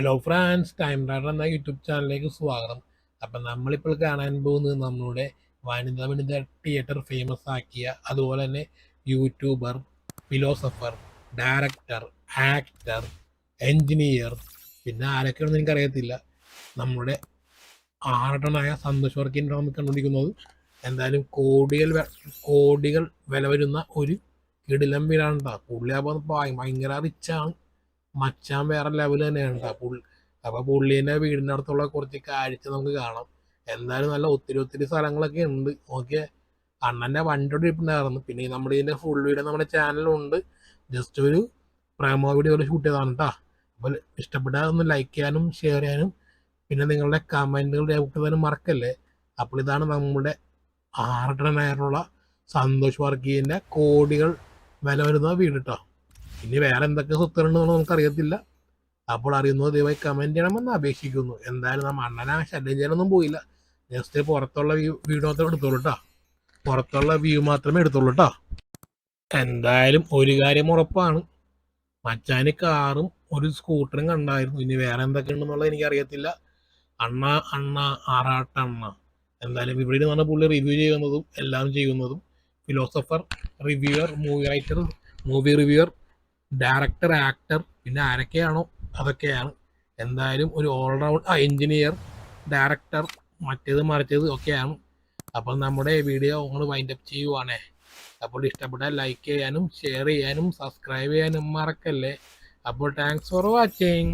Hello France time rider എന്ന YouTube ചാനലിലേക്ക് സ്വാഗതം. അപ്പം നമ്മളിപ്പോൾ കാണാൻ പോകുന്നത് നമ്മളുടെ വനിത വനിത തിയേറ്റർ ഫേമസ് ആക്കിയ അതുപോലെ തന്നെ YouTuber philosopher director actor engineer പിന്നെ ആരൊക്കെയാണെന്ന് എനിക്കറിയത്തില്ല. നമ്മുടെ ആർട്ടനായ സന്തോഷ് വർക്കിന്റെ നമ്മൾ കണ്ടുപിടിക്കുന്നത് എന്തായാലും കോടികൾ കോടികൾ വില വരുന്ന ഒരു കിടിലം വീടാണ് കേട്ടോ പുള്ളി ഭയങ്കര റിച്ചാണ് മച്ചാൻ വേറെ ലെവൽ തന്നെയാണ് ട്ടാ. പുള്ളി അപ്പൊ പുള്ളീന്റെ വീടിന്റെ അടുത്തുള്ള കുറച്ച് കാഴ്ച നമുക്ക് കാണാം. എന്തായാലും നല്ല ഒത്തിരി ഒത്തിരി സ്ഥലങ്ങളൊക്കെ ഉണ്ട്. ഓക്കെ? അണ്ണന്റെ വണ്ടിയോട് ഇരിപ്പുണ്ടായിരുന്നു. പിന്നെ നമ്മുടെ ഇതിന്റെ ഫുൾ വീഡിയോ നമ്മുടെ ചാനലുണ്ട് ജസ്റ്റ് ഒരു പ്രേമോ വീഡിയോ ഷൂട്ട് ചെയ്തതാണ് കേട്ടോ അപ്പോൾ ഇഷ്ടപ്പെട്ടാൽ ഒന്ന് ലൈക്ക് ചെയ്യാനും ഷെയർ ചെയ്യാനും പിന്നെ നിങ്ങളുടെ കമന്റുകൾ രേഖപ്പെടുത്താനും മറക്കല്ലേ? അപ്പോൾ ഇതാണ് നമ്മുടെ ആർട്ടനായിട്ടുള്ള സന്തോഷ് വർഗീയന്റെ കോടികൾ വില വരുന്ന വീട് കേട്ടോ ഇനി വേറെ എന്തൊക്കെ സ്വത്തുകളുണ്ടെന്ന് നമുക്കറിയത്തില്ല. അപ്പോൾ അറിയുന്നത് ദയവായി കമന്റ് ചെയ്യണമെന്ന് അപേക്ഷിക്കുന്നു. എന്തായാലും നമ്മൾ അണ്ണനെ ശല്യം ചെയ്യാനൊന്നും പോയില്ല. ജസ്റ്റ് പുറത്തുള്ള വ്യൂ വീട് മാത്രമേ എടുത്തോളൂ കേട്ടോ പുറത്തുള്ള വ്യൂ മാത്രമേ എടുത്തോളൂ കേട്ടോ എന്തായാലും ഒരു കാര്യം ഉറപ്പാണ്. മച്ചാന് കാറും ഒരു സ്കൂട്ടറും കണ്ടായിരുന്നു. ഇനി വേറെ എന്തൊക്കെ ഉണ്ടെന്നുള്ളത് എനിക്കറിയത്തില്ല. അണ്ണ അണ്ണ ആറാട്ട അണ്ണ. എന്തായാലും ഇവിടെ നിന്നാണ് പുള്ളി റിവ്യൂ ചെയ്യുന്നതും എല്ലാം ചെയ്യുന്നതും philosopher reviewer movie writer movie reviewer director actor പിന്നെ ആരൊക്കെയാണോ അതൊക്കെയാണ്. എന്തായാലും ഒരു ഓൾറൗണ്ട് ആ എഞ്ചിനീയർ ഡയറക്ടർ മറ്റേത് മറിച്ചത് ഒക്കെയാണ്. അപ്പോൾ നമ്മുടെ വീഡിയോ നിങ്ങൾ വൈൻഡ് അപ്പ് ചെയ്യുവാണേ. അപ്പോൾ ഇഷ്ടപ്പെട്ടാൽ ലൈക്ക് ചെയ്യാനും ഷെയർ ചെയ്യാനും സബ്സ്ക്രൈബ് ചെയ്യാനും മറക്കല്ലേ. അപ്പോൾ താങ്ക്സ് ഫോർ വാച്ചിങ്